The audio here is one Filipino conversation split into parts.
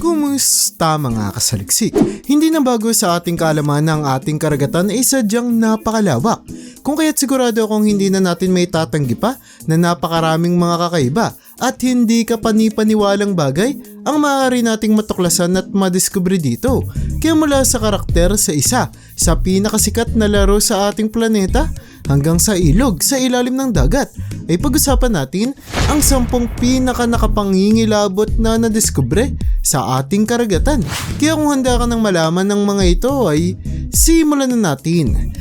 Kumusta mga kasaliksik? Hindi na bago sa ating kaalaman ng ating karagatan ay sadyang napakalawak. Kung kaya't sigurado akong hindi na natin may tatanggi pa na napakaraming mga kakaiba at hindi ka panipaniwalang bagay ang maaari nating matuklasan at madiskubre dito. Kaya mula sa karakter sa isa, sa pinakasikat na laro sa ating planeta, hanggang sa ilog sa ilalim ng dagat, ay pag-usapan natin ang sampung pinaka nakapangingilabot na nadiskubre sa ating karagatan. Kaya kung handa ka ng malaman ng mga ito ay simulan na natin.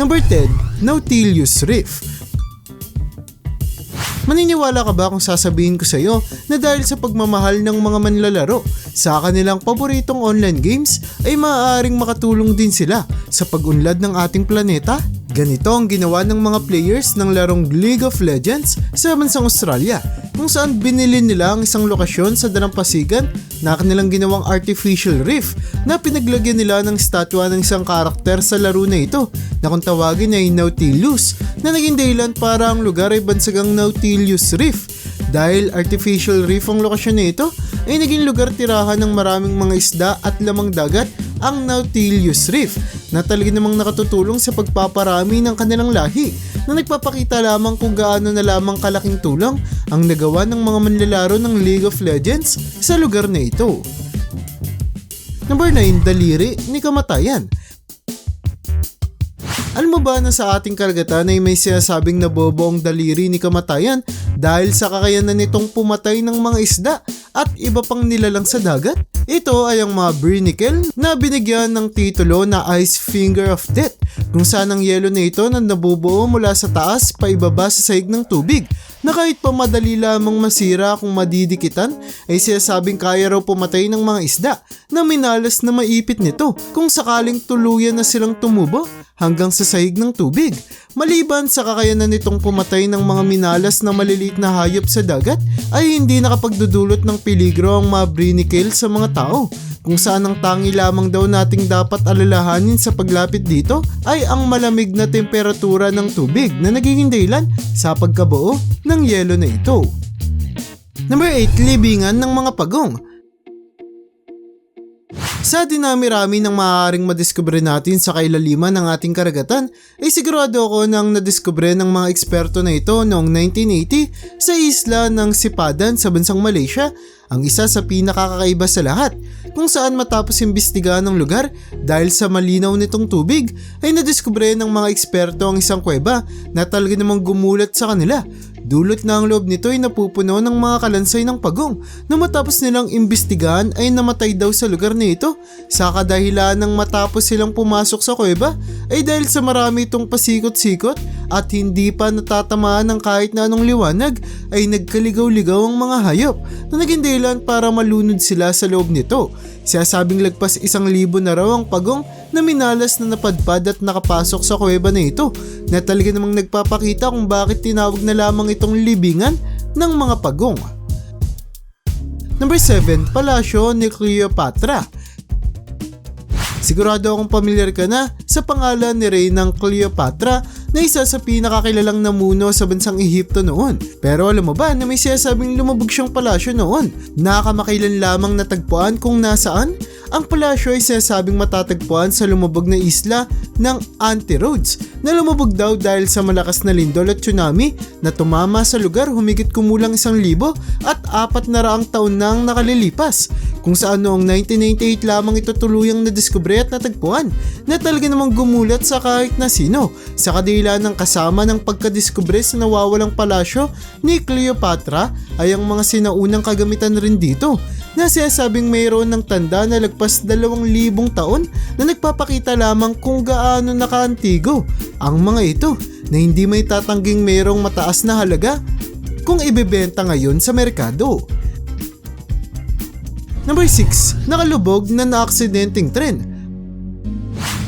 Number 10, Nautilus Reef. Maniniwala ka ba kung sasabihin ko sa iyo na dahil sa pagmamahal ng mga manlalaro sa kanilang paboritong online games ay maaaring makatulong din sila sa pag-unlad ng ating planeta? Ganito ang ginawa ng mga players ng larong League of Legends sa bansang Australia kung saan binili nila ang isang lokasyon sa dalampasigan na kanilang ginawang artificial reef na pinaglagyan nila ng statwa ng isang karakter sa laro na ito na kung tawagin ay Nautilus na naging dahilan para ang lugar ay bansagang Nautilus Reef dahil artificial reef ang lokasyon na ito ay naging lugar tirahan ng maraming mga isda at lamang dagat ang Nautilus Reef na talaga namang nakatutulong sa pagpaparami ng kanilang lahi na nagpapakita lamang kung gaano na lamang kalaking tulong ang nagawa ng mga manlalaro ng League of Legends sa lugar na ito. Number 9, Daliri ni Kamatayan. Alam mo ba na sa ating karagatan ay may sinasabing nabobo ang daliri ni kamatayan dahil sa kakayanan nitong pumatay ng mga isda at iba pang nilalang sa dagat? Ito ay ang mga Brinicle na binigyan ng titulo na Ice Finger of Death kung saan ang yelo na ito na nabubuo mula sa taas pa ibaba sa sahig ng tubig na kahit pa madali lamang masira kung madidikitan ay sinasabing kaya raw pumatay ng mga isda na minalas na maipit nito kung sakaling tuluyan na silang tumubo hanggang sa sahig ng tubig. Maliban sa kakayanan nitong pumatay ng mga minalas na maliliit na hayop sa dagat ay hindi nakapagdudulot ng peligro ang mga brinicle sa mga tao kung saan ang tangi lamang daw nating dapat alalahanin sa paglapit dito ay ang malamig na temperatura ng tubig na nagiging dahilan sa pagkabuo ng yelo na ito. Number 8, libingan ng mga pagong. Sa dinami-rami ng maaaring madiskubre natin sa kailaliman ng ating karagatan, ay sigurado ako nang nadiskubre ng mga eksperto na ito noong 1980 sa isla ng Sipadan sa bansang Malaysia, ang isa sa pinakakakaiba sa lahat, kung saan matapos imbestigahan ng lugar dahil sa malinaw nitong tubig, ay nadiskubre ng mga eksperto ang isang kuweba na talaga namang gumulat sa kanila Dulot na ang loob nito ay napupuno ng mga kalansay ng pagong na matapos nilang imbestigahan ay namatay daw sa lugar na ito sa kadahilan ng matapos silang pumasok sa kuweba ay dahil sa marami itong pasikot-sikot at hindi pa natatamaan ng kahit na anong liwanag ay nagkaligaw-ligaw ang mga hayop na naging dahilan para malunod sila sa loob nito. Siyasabing lagpas isang libo na raw ang pagong na minalas na napadpad at nakapasok sa kuweba na ito na talaga namang nagpapakita kung bakit tinawag na lamang itong libingan ng mga pagong. Number 7, Palasyo ni Cleopatra. Sigurado akong pamilyar ka na sa pangalan ni Reynang Cleopatra na isa sa pinakakilalang namuno sa bansang Ehipto noon. Pero alam mo ba na may sinasabing lumubog siyang palasyo noon? Nakamakailan lamang natagpuan kung nasaan? Ang palasyo ay sinasabing matatagpuan sa lumubog na isla ng Anti-Rhodes na lumubog daw dahil sa malakas na lindol at tsunami na tumama sa lugar humigit kumulang isang libo at apat na raang taon nang nakalilipas kung saan noong 1998 lamang ito tuluyang nadiskubre at natagpuan na talaga namang gumulat sa kahit na sino sa kadila ng kasama ng pagkadiskubre sa nawawalang palasyo ni Cleopatra ay ang mga sinaunang kagamitan rin dito na sinasabing mayroon ng tanda na lagpas dalawang libong taon na nagpapakita lamang kung gaano nakaantigo ang mga ito na hindi may tatangging mayroong mataas na halaga kung ibebenta ngayon sa merkado. Number 6, nakalubog na naaksidenteng tren.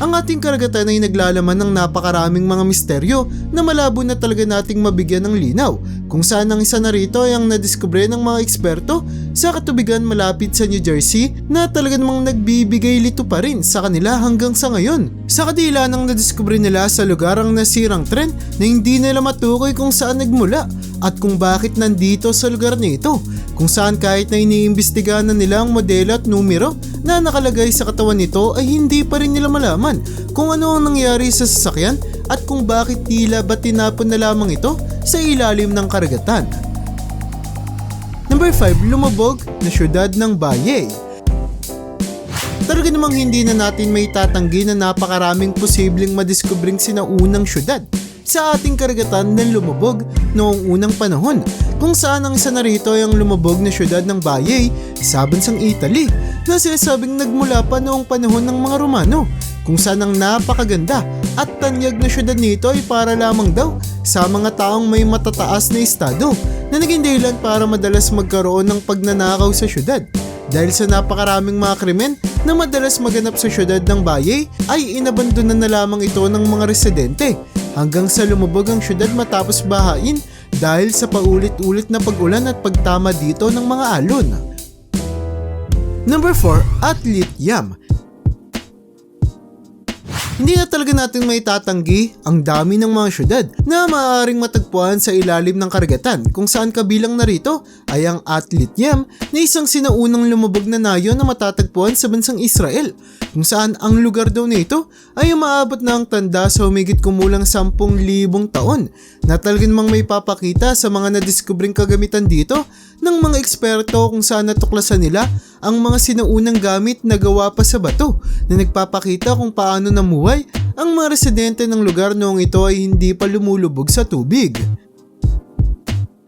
Ang ating karagatan ay naglalaman ng napakaraming mga misteryo na malabo na talaga nating mabigyan ng linaw kung saan ang isa na rito ay ang nadiskubre ng mga eksperto sa katubigan malapit sa New Jersey na talaga namang nagbibigay lito pa rin sa kanila hanggang sa ngayon. Sa kadila nang nadiskubre nila sa lugar ang nasirang tren na hindi nila matukoy kung saan nagmula at kung bakit nandito sa lugar na ito kung saan kahit na iniimbestigahan na nila ang modelo at numero na nakalagay sa katawan nito ay hindi pa rin nila malaman kung ano ang nangyari sa sasakyan at kung bakit tila ba tinapon na lamang ito sa ilalim ng karagatan. Number 5, lumabog na syudad ng Baye. Talaga namang hindi na natin may tatanggi na napakaraming posibleng madiskubring sinaunang syudad sa ating karagatan na lumabog noong unang panahon kung saan ang isa na rito ay ang lumabog na syudad ng Baye sa bansang Italy na sinasabing nagmula pa noong panahon ng mga Romano kung saan ang napakaganda at tanyag na syudad nito ay para lamang daw sa mga taong may matataas na estado na naging dahilan para madalas magkaroon ng pagnanakaw sa syudad. Dahil sa napakaraming mga krimen na madalas maganap sa syudad ng Baye ay inabandonan na lamang ito ng mga residente hanggang sa lumubog ang syudad matapos bahain dahil sa paulit-ulit na pag-ulan at pagtama dito ng mga alon. Number 4, Athlete Yam. Hindi na talaga natin may tatanggi ang dami ng mga syudad na maaaring matagpuan sa ilalim ng karagatan kung saan kabilang narito ay ang Atlit Yam na isang sinaunang lumubog na nayon na matatagpuan sa bansang Israel kung saan ang lugar daw nito ay umaabot na ang tanda sa humigit kumulang 10,000 taon na talaga namang may papakita sa mga nadiskubring kagamitan dito ng mga eksperto kung saan natuklasan nila ang mga sinaunang gamit na gawa pa sa bato na nagpapakita kung paano namuhay ang mga residente ng lugar noong ito ay hindi pa lumulubog sa tubig.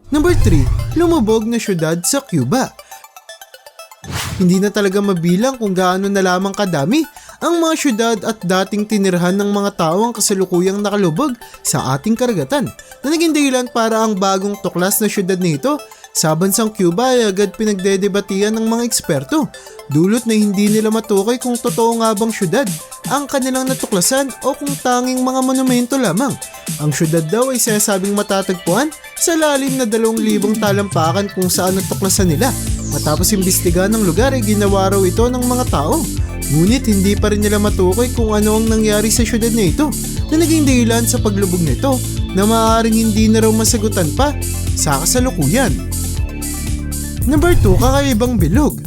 Number 3, lumubog na syudad sa Cuba. Hindi na talaga mabilang kung gaano na lamang kadami ang mga syudad at dating tinirhan ng mga tao ang kasalukuyang nakalubog sa ating karagatan na naging dahilan para ang bagong tuklas na syudad nito sa bansang Cuba ay agad pinagdedebatihan ng mga eksperto, dulot na hindi nila matukoy kung totoo nga bang syudad ang kanilang natuklasan o kung tanging mga monumento lamang. Ang syudad daw ay sinasabing matatagpuan sa lalim na 2,000 talampakan kung saan natuklasan nila. Matapos imbestigahan ng lugar ay ginawa raw ito ng mga tao. Ngunit hindi pa rin nila matukoy kung ano ang nangyari sa syudad na ito na naging dahilan sa paglubog nito na maaaring hindi na raw masagutan pa sa kasalukuyan. Number 2, kakaibang bilog.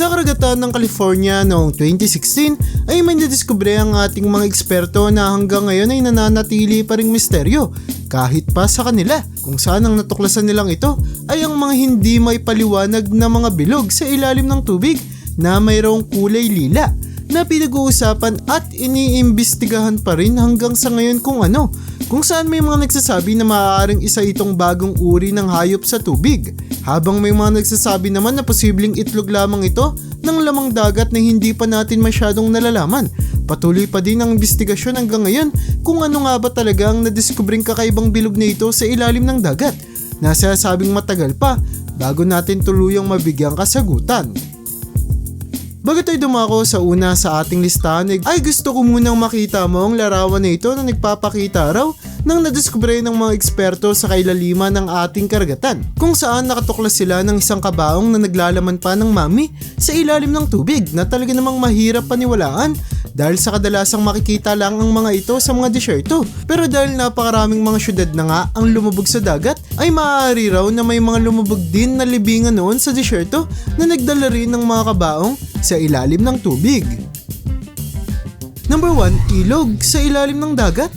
Sa karagatan ng California noong 2016 ay may nadiskubre ang ating mga eksperto na hanggang ngayon ay nananatili pa ring misteryo kahit pa sa kanila. Kung saan ang natuklasan nilang ito ay ang mga hindi may paliwanag na mga bilog sa ilalim ng tubig na mayroong kulay lila na pinag-uusapan at iniimbestigahan pa rin hanggang sa ngayon kung ano kung saan may mga nagsasabi na maaaring isa itong bagong uri ng hayop sa tubig habang may mga nagsasabi naman na posibleng itlog lamang ito ng lamang dagat na hindi pa natin masyadong nalalaman. Patuloy pa din ang investigasyon hanggang ngayon kung ano nga ba talaga ang nadiskubring kakaibang bilog na ito sa ilalim ng dagat. Nasa sabing matagal pa bago natin tuluyang mabigyang kasagutan. Bago tayo dumako sa una sa ating listahan ay gusto ko munang makita mo ang larawan na ito na nagpapakita raw ng nadiskubre ng mga eksperto sa kailaliman ng ating karagatan kung saan nakatuklas sila ng isang kabaong na naglalaman pa ng mami sa ilalim ng tubig na talaga namang mahirap paniwalaan dahil sa kadalasang makikita lang ang mga ito sa mga disyerto. Pero dahil napakaraming mga syudad na nga ang lumubog sa dagat, ay maaari raw na may mga lumubog din na libingan noon sa disyerto na nagdala rin ng mga kabaong sa ilalim ng tubig. Number 1, ilog sa ilalim ng dagat.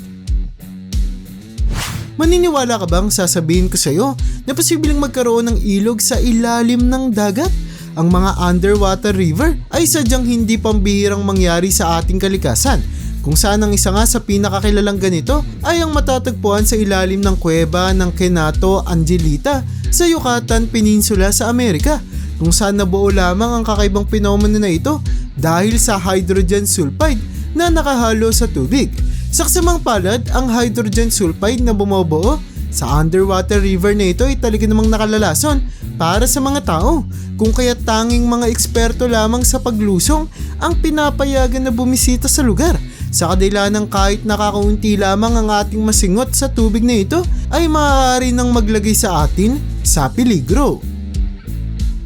Maniniwala ka bang sasabihin ko sa iyo na posibleng magkaroon ng ilog sa ilalim ng dagat? Ang mga underwater river ay sadyang hindi pambihirang mangyari sa ating kalikasan kung saan ang isa nga sa pinakakilalang ganito ay ang matatagpuan sa ilalim ng kuweba ng Kenato Angelita sa Yucatan Peninsula sa Amerika kung saan nabuo lamang ang kakaibang pinomeno na ito dahil sa hydrogen sulfide na nakahalo sa tubig. Saksamang palad, ang hydrogen sulfide na bumubuo sa underwater river na ito ay talaga namang nakalalason para sa mga tao kung kaya tanging mga eksperto lamang sa paglusong ang pinapayagan na bumisita sa lugar sa kadila ng kahit nakakaunti lamang ang ating masingot sa tubig na ito ay maaari nang maglagay sa atin sa peligro.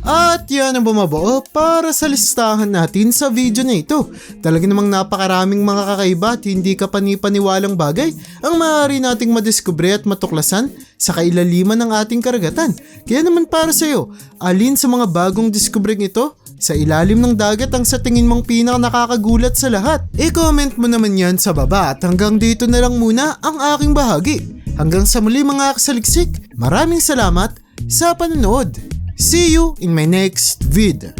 At yan ang bumabuo para sa listahan natin sa video na ito. Talaga namang napakaraming mga kakaiba at hindi ka panipaniwalang bagay ang maaari nating madiskubre at matuklasan sa kailaliman ng ating karagatan. Kaya naman para sa iyo, alin sa mga bagong diskubreng ito sa ilalim ng dagat ang sa tingin mong pinaka nakakagulat sa lahat? I-comment mo naman yan sa baba at hanggang dito na lang muna ang aking bahagi. Hanggang sa muli mga kasaliksik, maraming salamat sa panonood. See you in my next vid.